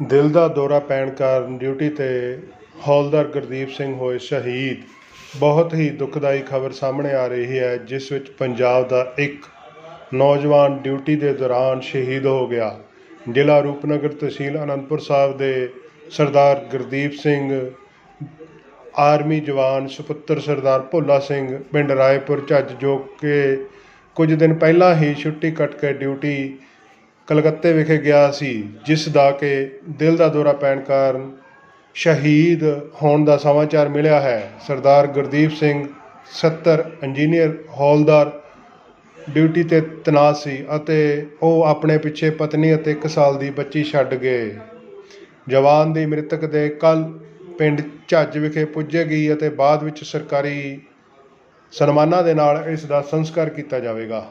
ਦਿਲ ਦਾ ਦੌਰਾ ਪੈਣ ਕਾਰਨ ਡਿਊਟੀ 'ਤੇ ਹੌਲਦਾਰ ਗੁਰਦੀਪ ਸਿੰਘ ਹੋਏ ਸ਼ਹੀਦ। ਬਹੁਤ ਹੀ ਦੁਖਦਾਈ ਖਬਰ ਸਾਹਮਣੇ ਆ ਰਹੀ ਹੈ, ਜਿਸ ਵਿੱਚ ਪੰਜਾਬ ਦਾ ਇੱਕ ਨੌਜਵਾਨ ਡਿਊਟੀ ਦੇ ਦੌਰਾਨ ਸ਼ਹੀਦ ਹੋ ਗਿਆ। ਜ਼ਿਲ੍ਹਾ ਰੂਪਨਗਰ ਤਹਿਸੀਲ ਅਨੰਦਪੁਰ ਸਾਹਿਬ ਦੇ ਸਰਦਾਰ ਗੁਰਦੀਪ ਸਿੰਘ, ਆਰਮੀ ਜਵਾਨ ਸੁਪੁੱਤਰ ਸਰਦਾਰ ਭੋਲਾ ਸਿੰਘ, ਪਿੰਡ ਰਾਏਪੁਰ, ਝੱਜ ਜੋ ਕਿ ਕੁਝ ਦਿਨ ਪਹਿਲਾਂ ਹੀ ਛੁੱਟੀ ਕੱਟ ਕੇ ਡਿਊਟੀ ਕਲਕੱਤੇ ਵਿਖੇ ਗਿਆ ਸੀ, ਜਿਸ ਦਾ ਕਿ ਦਿਲ ਦਾ ਦੌਰਾ ਪੈਣ ਕਾਰਨ ਸ਼ਹੀਦ ਹੋਣ ਦਾ ਸਮਾਚਾਰ ਮਿਲਿਆ ਹੈ। ਸਰਦਾਰ ਗੁਰਦੀਪ ਸਿੰਘ 70 ਇੰਜੀਨੀਅਰ, ਹੌਲਦਾਰ, ਡਿਊਟੀ ਤੇ ਤੈਨਾਤ ਸੀ ਅਤੇ ਉਹ ਆਪਣੇ ਪਿੱਛੇ ਪਤਨੀ ਅਤੇ 1 ਸਾਲ ਦੀ ਬੱਚੀ ਛੱਡ ਗਏ। ਜਵਾਨ ਦੀ ਮ੍ਰਿਤਕ ਦੇ ਕੱਲ ਪਿੰਡ ਝੱਜ ਵਿਖੇ ਪੁੱਜੇਗੀ ਅਤੇ ਬਾਅਦ ਵਿੱਚ ਸਰਕਾਰੀ ਸਨਮਾਨਾਂ ਦੇ ਨਾਲ ਇਸ ਦਾ ਸੰਸਕਾਰ ਕੀਤਾ ਜਾਵੇਗਾ।